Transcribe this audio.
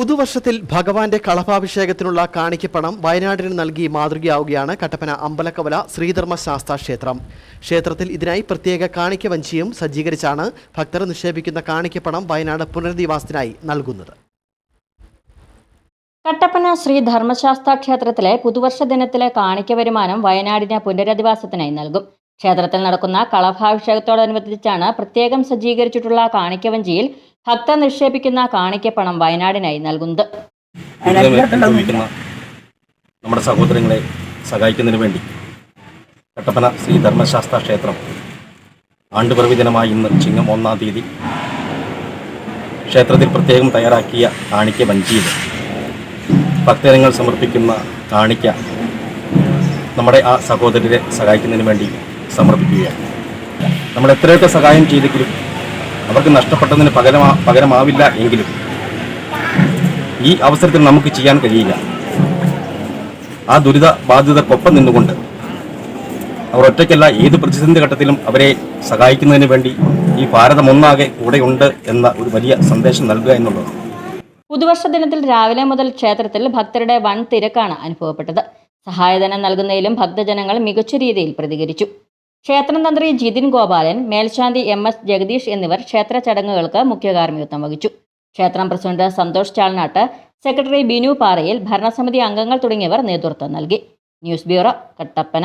പുതുവർഷത്തിൽ ഭഗവാന്റെ കളഭാഭിഷേകത്തിനുള്ള കാണിക്കപ്പണം വയനാടിന് നൽകി മാതൃകയാവുകയാണ് കട്ടപ്പന അമ്പലക്കവല ശ്രീധർമ്മ ശാസ്ത്ര ക്ഷേത്രം ക്ഷേത്രത്തിൽ ഇതിനായി പ്രത്യേക കാണിക്ക വഞ്ചിയും സജ്ജീകരിച്ചാണ് ഭക്തർ നിക്ഷേപിക്കുന്ന കാണിക്കപ്പണം വയനാട് പുനരധിവാസത്തിനായി നൽകുന്നത്. കട്ടപ്പന ശ്രീ ധർമ്മശാസ്ത്ര ക്ഷേത്രത്തിലെ പുതുവർഷ ദിനത്തിലെ കാണിക്ക വരുമാനം വയനാടിന് പുനരധിവാസത്തിനായി നൽകും. ക്ഷേത്രത്തിൽ നടക്കുന്ന കളഭാഭിഷേകത്തോടനുബന്ധിച്ചാണ് പ്രത്യേകം സജ്ജീകരിച്ചിട്ടുള്ള കാണിക്കവഞ്ചിയിൽ ഭക്തർ നിക്ഷേപിക്കുന്ന കാണിക്കപ്പണം വയനാടിനായി നൽകുന്നത്. നമ്മുടെ സഹോദരങ്ങളെ സഹായിക്കുന്നതിന് വേണ്ടി കട്ടപ്പന ശ്രീ ധർമ്മശാസ്ത്ര ക്ഷേത്രം ആണ്ടുപിറവി ദിനമായ ഇന്ന് ചിങ്ങം ഒന്നാം തീയതി ക്ഷേത്രത്തിൽ പ്രത്യേകം തയ്യാറാക്കിയ കാണിക്ക വഞ്ചിയിൽ ഭക്തജനങ്ങൾ സമർപ്പിക്കുന്ന കാണിക്ക നമ്മുടെ ആ സഹോദരരെ സഹായിക്കുന്നതിന് വേണ്ടി സമർപ്പിക്കുകയാണ്. നമ്മൾ എത്രയൊക്കെ സഹായം ചെയ്തെങ്കിലും അവർക്ക് നഷ്ടപ്പെട്ടതിന് പകരമാ പകരമാവില്ല എങ്കിലും ഈ അവസരത്തിൽ നമുക്ക് ചെയ്യാൻ കഴിയില്ല. ആ ദുരിത ബാധിതർക്കൊപ്പം നിന്നുകൊണ്ട് അവർ ഒറ്റയ്ക്കല്ല ഏത് പ്രതിസന്ധി ഘട്ടത്തിലും അവരെ സഹായിക്കുന്നതിന് വേണ്ടി ഈ ഭാരതം ഒന്നാകെ കൂടെയുണ്ട് എന്ന ഒരു വലിയ സന്ദേശം നൽകുക എന്നുള്ളത് പുതുവർഷ ദിനത്തിൽ രാവിലെ മുതൽ ക്ഷേത്രത്തിൽ ഭക്തരുടെ വൻ തിരക്കാണ് അനുഭവപ്പെട്ടത്. സഹായധനം നൽകുന്നതിലും ഭക്തജനങ്ങൾ മികച്ച രീതിയിൽ പ്രതികരിച്ചു. ക്ഷേത്രം തന്ത്രി ജിതിൻ ഗോപാലൻ മേൽശാന്തി എം എസ് ജഗദീഷ് എന്നിവർ ക്ഷേത്ര ചടങ്ങുകൾക്ക് മുഖ്യകാർമ്മികത്വം വഹിച്ചു. ക്ഷേത്രം പ്രസിഡന്റ് സന്തോഷ് ചാൾനാട്ട് സെക്രട്ടറി ബിനു പാറയിൽ ഭരണസമിതി അംഗങ്ങൾ തുടങ്ങിയവർ നേതൃത്വം നൽകി. News bureau Kattappana.